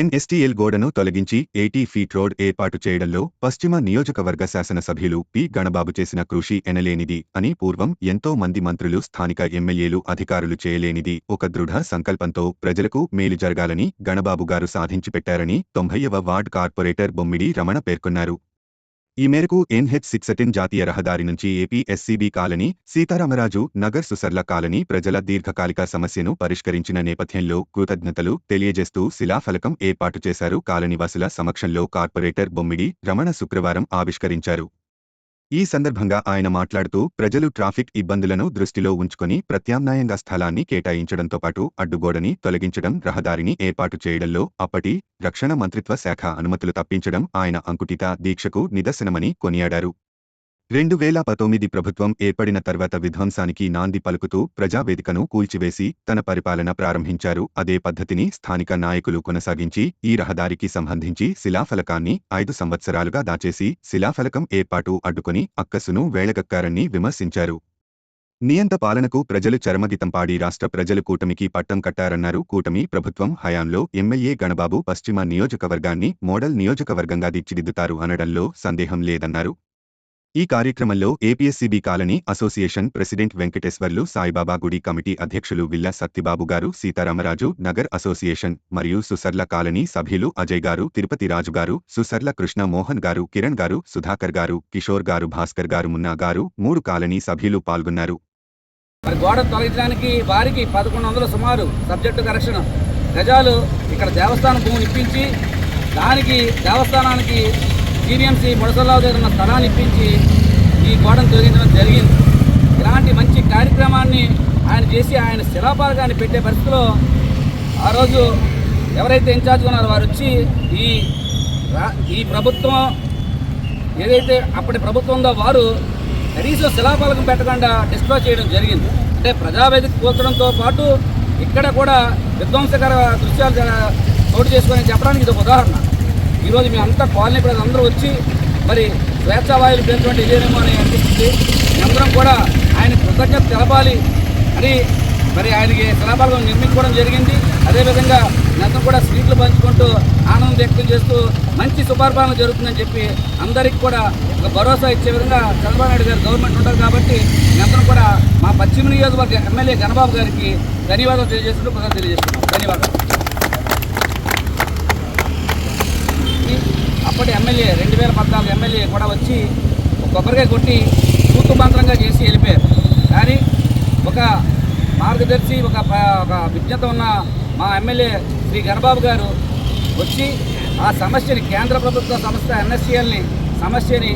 NSTL గోడను తొలగించి eighty feet road ఏర్పాటు చేయడంలో పశ్చిమ నియోజకవర్గ శాసనసభ్యులు పి. గణబాబు చేసిన కృషి ఎనలేనిది అని పూర్వం ఎంతో మంది మంత్రులు స్థానిక ఎమ్మెల్యేలు అధికారులు చేయలేనిది ఒక దృఢ సంకల్పంతో ప్రజలకు మేలు జరగాలని గణబాబు గారు సాధించిపెట్టారని తొంభైవ వార్డ్ కార్పొరేటర్ బొమ్మిడి రమణ పేర్కొన్నారు. ఈ మేరకు ఎన్హెచ్ సిక్సటిన్ జాతీయ రహదారి నుంచి APSCB colony Sitaramaraju Nagar Susarla colony ప్రజల దీర్ఘకాలిక సమస్యను పరిష్కరించిన నేపథ్యంలో కృతజ్ఞతలు తెలియజేస్తూ శిలాఫలకం ఏర్పాటు చేశారు కాలనీవాసుల సమక్షంలో కార్పొరేటర్ బొమ్మిడి రమణ శుక్రవారం ఆవిష్కరించారు. ఈ సందర్భంగా ఆయన మాట్లాడుతూ ప్రజలు ట్రాఫిక్ ఇబ్బందులను దృష్టిలో ఉంచుకొని ప్రత్యామ్నాయంగా స్థలాన్ని కేటాయించడంతో పాటు అడ్డుగోడని తొలగించడం రహదారిని ఏర్పాటు చేయడంలో అప్పటి రక్షణ మంత్రిత్వ శాఖ అనుమతులు తప్పించడం ఆయన అంకుటిత దీక్షకు నిదర్శనమని కొనియాడారు. రెండు వేల పంతొమ్మిది ప్రభుత్వం ఏర్పడిన తర్వాత విధ్వంసానికి నాంది పలుకుతూ ప్రజావేదికను కూల్చివేసి తన పరిపాలన ప్రారంభించారు. అదే పద్ధతిని స్థానిక నాయకులు కొనసాగించి ఈ రహదారికి సంబంధించి శిలాఫలకాన్ని ఐదు సంవత్సరాలుగా దాచేసి శిలాఫలకం ఏర్పాటు అడ్డుకుని అక్కసును వేళగక్కారని విమర్శించారు. నియంత పాలనకు ప్రజలు చరమగీతం పాడి రాష్ట్ర ప్రజలు కూటమికి పట్టం కట్టారన్నారు. కూటమి ప్రభుత్వం హయాంలో ఎమ్మెల్యే గణబాబు పశ్చిమ నియోజకవర్గాన్ని మోడల్ నియోజకవర్గంగా తీర్చిదిద్దుతారు అనడంలో సందేహం లేదన్నారు. ఈ కార్యక్రమంలో APSCB colony association president Venkateswarlu Saibaba గుడి కమిటీ అధ్యక్షులు విల్ల సత్తిబాబు గారు సీతారామరాజు నగర్ అసోసియేషన్ మరియు సుసర్ల కాలనీ సభ్యులు అజయ్ గారు తిరుపతి రాజు గారు సుసర్ల కృష్ణ మోహన్ గారు కిరణ్ గారు సుధాకర్ గారు కిషోర్ గారు భాస్కర్ గారు మున్నా గారు మూడు కాలనీ సభ్యులు పాల్గొన్నారు. మరి గోడ తొలగించడానికి వారికి పదకొండు వందల సుమారు సబ్జెక్టు కరెక్షన్. గజాలు ఇక్కడ దేవస్థానం భూమిని ఇప్పించి దానికి దేవస్థానానికి జీవీఎంసీ ముడసల్లావు దగ్గర ఉన్న స్థలాన్ని ఇప్పించి ఈ గోడను తొలగించడం జరిగింది. ఇలాంటి మంచి కార్యక్రమాన్ని ఆయన చేసి ఆయన శిలాపాలకాన్ని పెట్టే పరిస్థితిలో ఆ రోజు ఎవరైతే ఇన్ఛార్జ్ ఉన్నారో వారు వచ్చి ఈ ఈ ప్రభుత్వం ఏదైతే అప్పటి ప్రభుత్వం ఉందో వారు కనీసం శిలాఫలకం పెట్టకుండా డిస్ప్లో చేయడం జరిగింది. అంటే ప్రజావేదిక కూల్చడంతో పాటు ఇక్కడ కూడా విధ్వంసకర దృశ్యాలు చోటు చేసుకొని చెప్పడానికి ఇది ఒక ఉదాహరణ. ఈరోజు మేమంతా అంతా కాలనీ ప్రజలు అందరూ వచ్చి మరి స్వేచ్ఛావాయులు పేరుటువంటి ఇదేనేమో అని అనిపిస్తుంది. మేమందరం కూడా ఆయన కృతజ్ఞత తెలపాలి. అని మరి ఆయనకి శిలాఫలకం నిర్మించుకోవడం జరిగింది. అదేవిధంగా మేమందరం కూడా స్వీట్లు పంచుకుంటూ ఆనందం వ్యక్తం చేస్తూ మంచి సుపరిపాలన జరుగుతుందని చెప్పి అందరికీ కూడా ఒక భరోసా ఇచ్చే విధంగా చంద్రబాబు నాయుడు గారు గవర్నమెంట్ ఉంటారు కాబట్టి మేమందరం కూడా మా పశ్చిమ నియోజకవర్గ ఎమ్మెల్యే గణబాబు గారికి ధన్యవాదాలు తెలియజేస్తూ ప్రజలు తెలియజేస్తున్నాం. ధన్యవాదాలు ఈ అప్పటి ఎమ్మెల్యే రెండు వేల పద్నాలుగు ఎమ్మెల్యే కూడా వచ్చి కొబ్బరికాయ కొట్టి కూతుమంత్రంగా చేసి వెళ్ళిపోయారు. కానీ ఒక మార్గదర్శి ఒక ప- ఒక విజ్ఞత ఉన్న మా ఎమ్మెల్యే శ్రీ గణబాబు గారు వచ్చి ఆ సమస్యని కేంద్ర ప్రభుత్వ సంస్థ ఎన్ఎస్సిఎల్ని సమస్యని